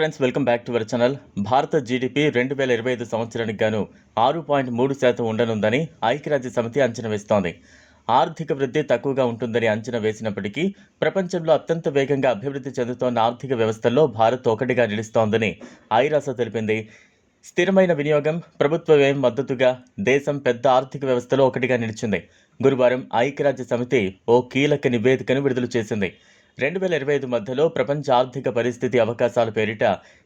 Friends welcome back to our channel భారత GDP రెండు వేల ఇరవై ఐదు సంవత్సరానికి గాను ఆరు పాయింట్ మూడు శాతం ఉండనుందని ఐక్యరాజ్య సమితి అంచనా వేస్తోంది. ఆర్థిక వృద్ధి తక్కువగా ఉంటుందని అంచనా వేసినప్పటికీ ప్రపంచంలో అత్యంత వేగంగా అభివృద్ధి చెందుతోన్న ఆర్థిక వ్యవస్థల్లో భారత్ ఒకటిగా నిలుస్తోందని ఐరాస తెలిపింది. స్థిరమైన వినియోగం ప్రభుత్వ వ్యయం మద్దతుగా దేశం పెద్ద ఆర్థిక వ్యవస్థలో ఒకటిగా నిలిచింది. గురువారం ఐక్యరాజ్య సమితి ఓ కీలక నివేదికను విడుదల చేసింది. రెండు వేల ఇరవై ఐదు మధ్యలో ప్రపంచ ఆర్థిక పరిస్థితి అవకాశాల పేరిట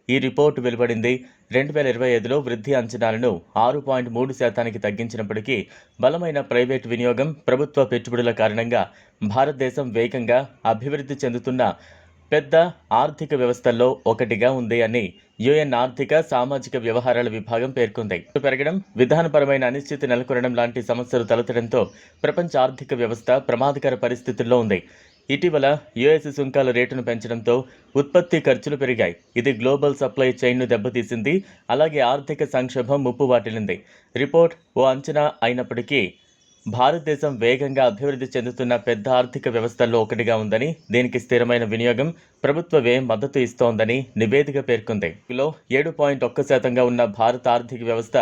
ఈ రిపోర్టు వెలువడింది. రెండు వేల ఇరవై ఐదులో వృద్ధి అంచనాలను ఆరు పాయింట్ మూడు శాతానికి తగ్గించినప్పటికీ బలమైన ప్రైవేటు వినియోగం ప్రభుత్వ పెట్టుబడుల కారణంగా భారతదేశం వేగంగా అభివృద్ధి చెందుతున్న పెద్ద ఆర్థిక వ్యవస్థల్లో ఒకటిగా ఉంది అని యుఎన్ ఆర్థిక సామాజిక వ్యవహారాల విభాగం పేర్కొంది. పెరగడం విధానపరమైన అనిశ్చితి నెలకొనడం లాంటి సమస్యలు తలెత్తడంతో ప్రపంచ ఆర్థిక వ్యవస్థ ప్రమాదకర పరిస్థితుల్లో ఉంది. ఇటీవల యుఎస్ సుంకాల రేటును పెంచడంతో ఉత్పత్తి ఖర్చులు పెరిగాయి. ఇది గ్లోబల్ సప్లై చైన్ను దెబ్బతీసింది. అలాగే ఆర్థిక సంక్షోభం ముప్పు వాటిల్లింది. రిపోర్ట్ ఓ అంచనా అయినప్పటికీ భారతదేశం వేగంగా అభివృద్ధి చెందుతున్న పెద్ద ఆర్థిక వ్యవస్థల్లో ఒకటిగా ఉందని దీనికి స్థిరమైన వినియోగం ప్రభుత్వ వ్యయం మద్దతు ఇస్తోందని నివేదిక పేర్కొంది. లో ఏడు పాయింట్ ఒక్క శాతంగా ఉన్న భారత ఆర్థిక వ్యవస్థ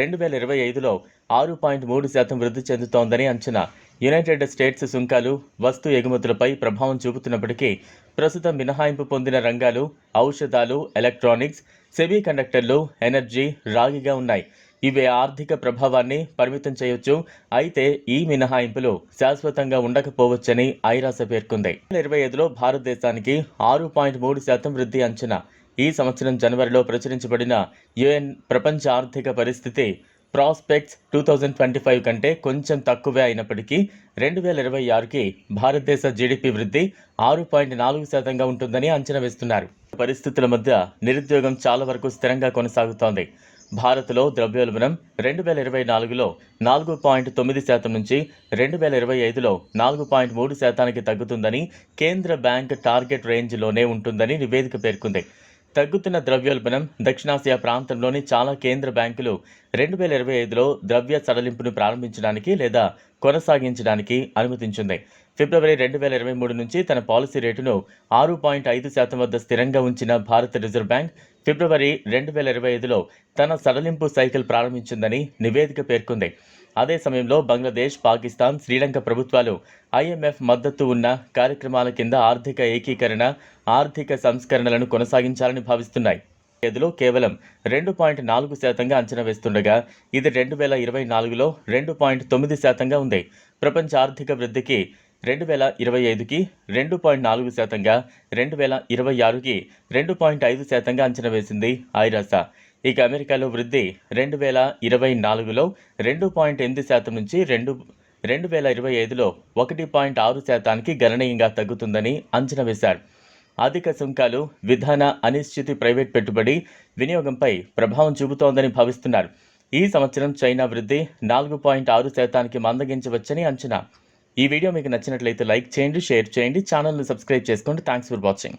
రెండు వేల ఇరవై ఐదులో ఆరు పాయింట్ మూడు శాతం వృద్ధి చెందుతోందని అంచనా. యునైటెడ్ స్టేట్స్ సుంకాలు వస్తు ఎగుమతులపై ప్రభావం చూపుతున్నప్పటికీ ప్రస్తుతం మినహాయింపు పొందిన రంగాలు ఔషధాలు ఎలక్ట్రానిక్స్ సెమీ కండక్టర్లు ఎనర్జీ రాగిగా ఉన్నాయి. ఇవే ఆర్థిక ప్రభావాన్ని పరిమితం చేయొచ్చు. అయితే ఈ మినహాయింపులు శాశ్వతంగా ఉండకపోవచ్చని ఐరాస పేర్కొంది. ఇరవై ఐదులో భారతదేశానికి ఆరు పాయింట్ మూడు శాతం వృద్ధి అంచనా. ఈ సంవత్సరం జనవరిలో ప్రచురించబడిన యుఎన్ ప్రపంచ ఆర్థిక పరిస్థితి prospects two thousand twenty five కంటే కొంచెం తక్కువే అయినప్పటికీ రెండు వేల ఇరవై ఆరుకి భారతదేశ జీడిపి వృద్ధి ఆరు పాయింట్ నాలుగు శాతంగా ఉంటుందని అంచనా వేస్తున్నారు. పరిస్థితుల మధ్య నిరుద్యోగం చాలా వరకు స్థిరంగా కొనసాగుతోంది. భారత్లో ద్రవ్యోల్బణం రెండు వేల ఇరవై నాలుగులో నాలుగు పాయింట్ తొమ్మిది శాతం నుంచి రెండు వేల ఇరవై ఐదులో నాలుగు పాయింట్ మూడు శాతానికి తగ్గుతుందని కేంద్ర బ్యాంక్ టార్గెట్ రేంజ్లోనే ఉంటుందని నివేదిక పేర్కొంది. తగ్గుతున్న ద్రవ్యోల్బణం దక్షిణాసియా ప్రాంతంలోని చాలా కేంద్ర బ్యాంకులు రెండు వేల ఇరవై ఐదులో ద్రవ్య సడలింపును ప్రారంభించడానికి లేదా కొనసాగించడానికి అనుమతించింది. ఫిబ్రవరి రెండు వేల ఇరవై మూడు నుంచి తన పాలసీ రేటును ఆరు పాయింట్ ఐదు శాతం వద్ద స్థిరంగా ఉంచిన భారత రిజర్వ్ బ్యాంక్ ఫిబ్రవరి రెండు వేల ఇరవై ఐదులో తన సడలింపు సైకిల్ ప్రారంభించిందని నివేదిక పేర్కొంది. అదే సమయంలో బంగ్లాదేశ్ పాకిస్తాన్ శ్రీలంక ప్రభుత్వాలు ఐఎంఎఫ్ మద్దతు ఉన్న కార్యక్రమాల కింద ఆర్థిక ఏకీకరణ ఆర్థిక సంస్కరణలను కొనసాగించాలని భావిస్తున్నాయి. ఏదులో కేవలం రెండు పాయింట్ నాలుగు శాతంగా అంచనా వేస్తుండగా ఇది రెండు వేల ఇరవై నాలుగులో రెండు పాయింట్ తొమ్మిది శాతంగా ఉంది. ప్రపంచ ఆర్థిక వృద్ధికి రెండు వేల ఇరవై ఐదుకి రెండు పాయింట్ నాలుగు శాతంగా రెండు వేల ఇరవై ఆరుకి రెండు పాయింట్ ఐదు శాతంగా అంచనా వేసింది ఐరాస. ఇక అమెరికాలో వృద్ధి రెండు వేల ఇరవై నాలుగులో రెండు పాయింట్ ఎనిమిది శాతం నుంచి రెండు రెండు వేల ఇరవై ఐదులో ఒకటి పాయింట్ ఆరు శాతానికి గణనీయంగా తగ్గుతుందని అంచనా వేశారు. అధిక సుంకాలు విధాన అనిశ్చితి ప్రైవేట్ పెట్టుబడి వినియోగంపై ప్రభావం చూపుతోందని భావిస్తున్నారు. ఈ సంవత్సరం చైనా వృద్ధి నాలుగు పాయింట్ ఆరు శాతానికి మందగించవచ్చని అంచనా. ఈ వీడియో మీకు నచ్చినట్లయితే లైక్ చేయండి షేర్ చేయండి ఛానల్ని సబ్స్క్రైబ్ చేసుకోండి. Thanks for watching.